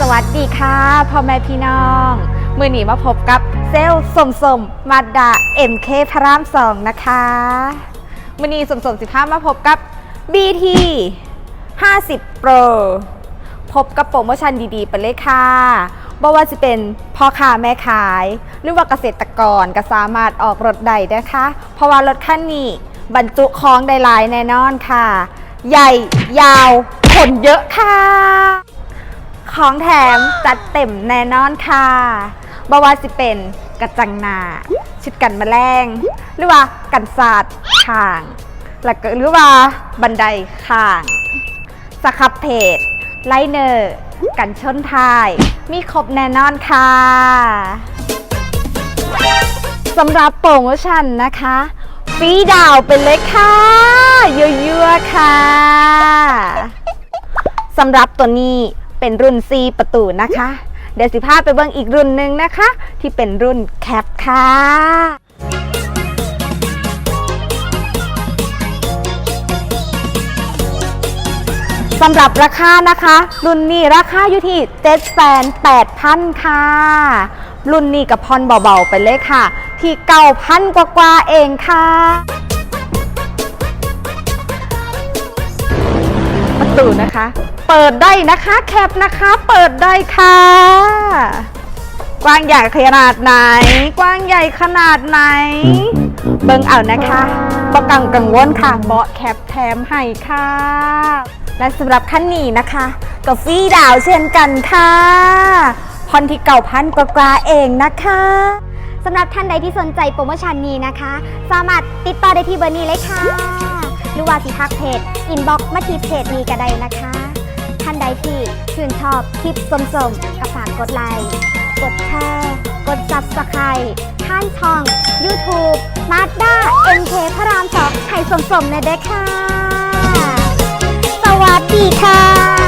สวัสดีค่ะพ่อแม่พี่น้อง มือหนีมาพบกับเซลสมสมมาดา MK พระรามสองนะคะมือหนีสมสมสิบห้ามาพบกับ BT 50 Pro พบกับโปรโมชั่นดีๆ ไปเลยค่ะบ่ว่าจะเป็นพ่อค้าแม่ขาย หรือว่าเกษตรกรก็สามารถออกรถได้นะคะ เพราะว่ารถคันนี้บรรจุของได้หลายแน่นอนค่ะ ใหญ่ยาวขนเยอะค่ะ ของแถมจัดเต็มแน่นอนค่ะบว่าสิเป็นกระจังหนาชุดกันแมลง หรือว่ากันศาสตร์ข้างแล้วก็หรือว่าบันไดข้างสครับเพจไลเนอร์ กันชนท้าย มีครบแน่นอนค่ะสำหรับโปรโมชั่นนะคะฟรีดาวน์ไปเลยค่ะเยอะๆค่ะสำหรับตัวนี้ เป็นรุ่น C ประตูนะคะ เดี๋ยวสิพาไปเบิ่งอีกรุ่นหนึ่งนะคะ ที่เป็นรุ่นแคปค่ะสำหรับราคานะคะ รุ่นนี้ราคาอยู่ที่ 78,000 ค่ะ รุ่นนี้กับพรเบาๆไปเลยค่ะ ที่ 9,000 กว่าๆเองค่ะ ประตูนะคะ เปิดได้นะคะแคปนะคะ เปิดได้ค่ะ กว้างใหญ่ขนาดไหน กว้างใหญ่ขนาดไหน เบิ่งเอานะคะประกังกังวลค่ะเบาะแคปแถมให้ค่ะ และสำหรับคันนี้นะคะก็ฟรีดาวเช่นกันค่ะพอนที่เก่าพันกว่าๆเองนะคะสำหรับท่านใดที่สนใจโปรโมชั่นนี้นะคะ สามารถติดต่อได้ที่เบอร์นี้เลยค่ะ หรือว่าที่ทักเพจ อินบ็อกซ์มาที่เพจนี้ก็ได้นะคะานใดที่ ชื่นชอบคลิปสมๆก็ฝากกดไลค์ กดแชร์ กดซับสไครต์ท่านช่อง YouTube Mazda MK พระรามสองไทยสมๆเลยเด้อค่ะ สวัสดีค่ะ